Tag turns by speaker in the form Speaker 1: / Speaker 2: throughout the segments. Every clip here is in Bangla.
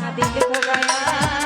Speaker 1: না দিল ভোগায়া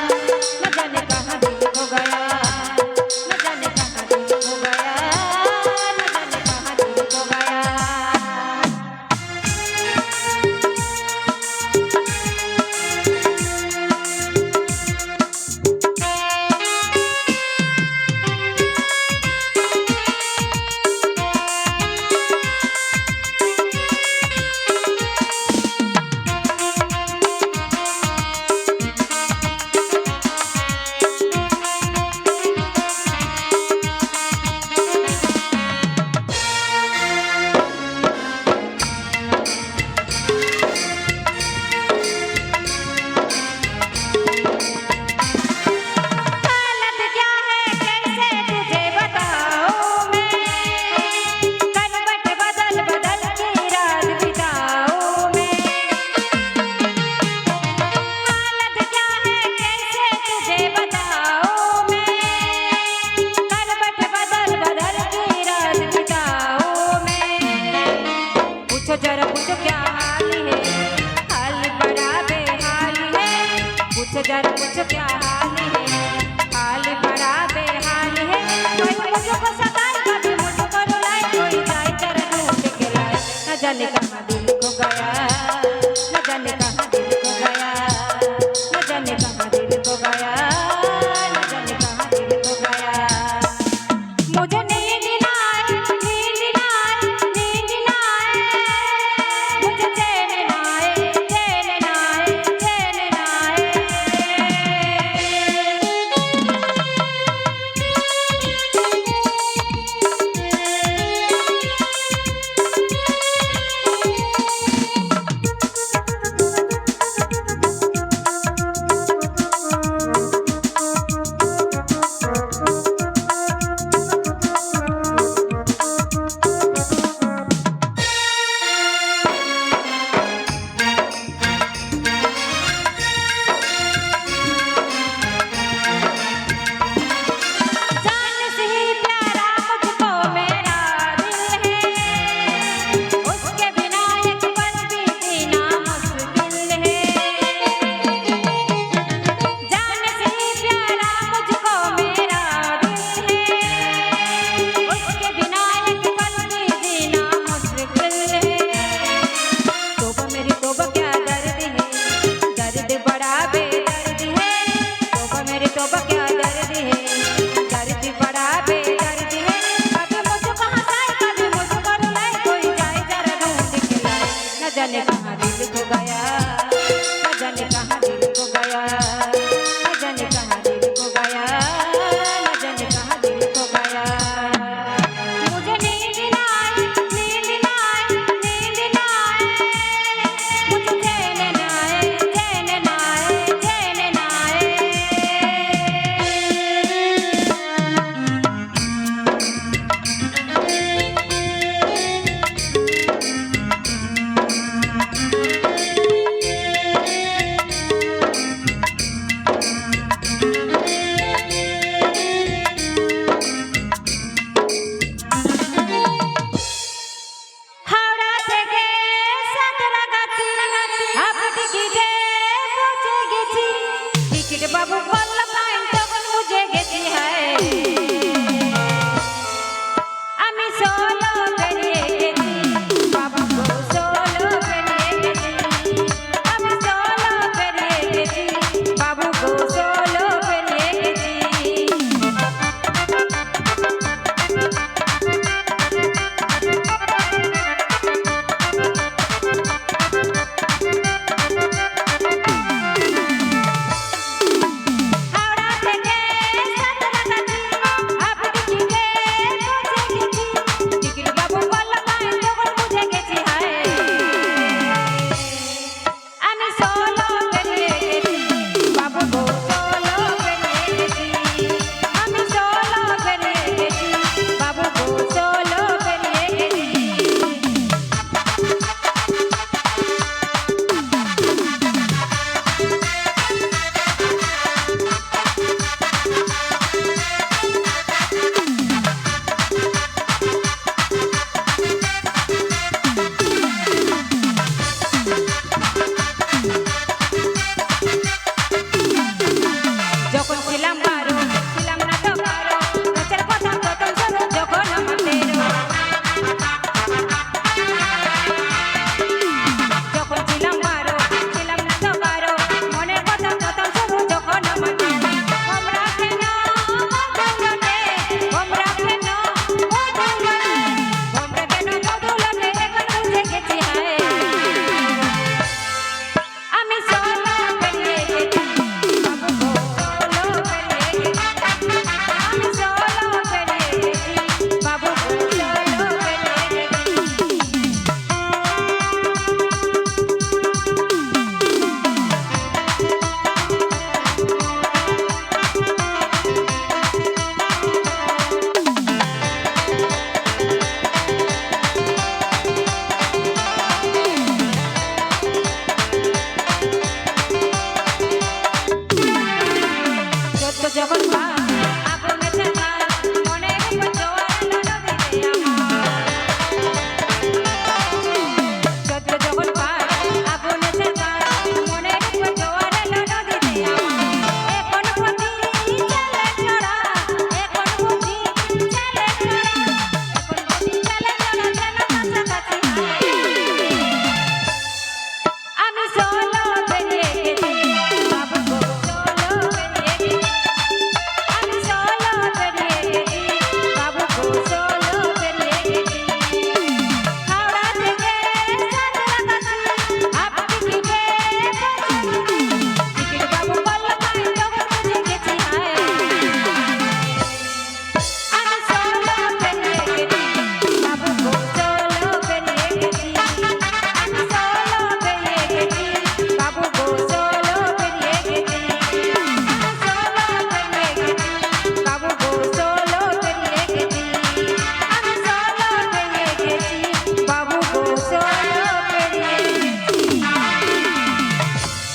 Speaker 1: Gracias.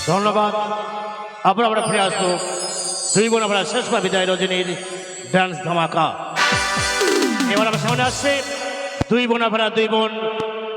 Speaker 2: ধন্যবাদ। আবার আমরা ফিরে আসব। দুই বোন আমরা শেষ পা বিদায় রজনীর ডান্স ধামাকা। এবার আমার সামনে আসছে। দুই বোন আপনারা দুই বোন।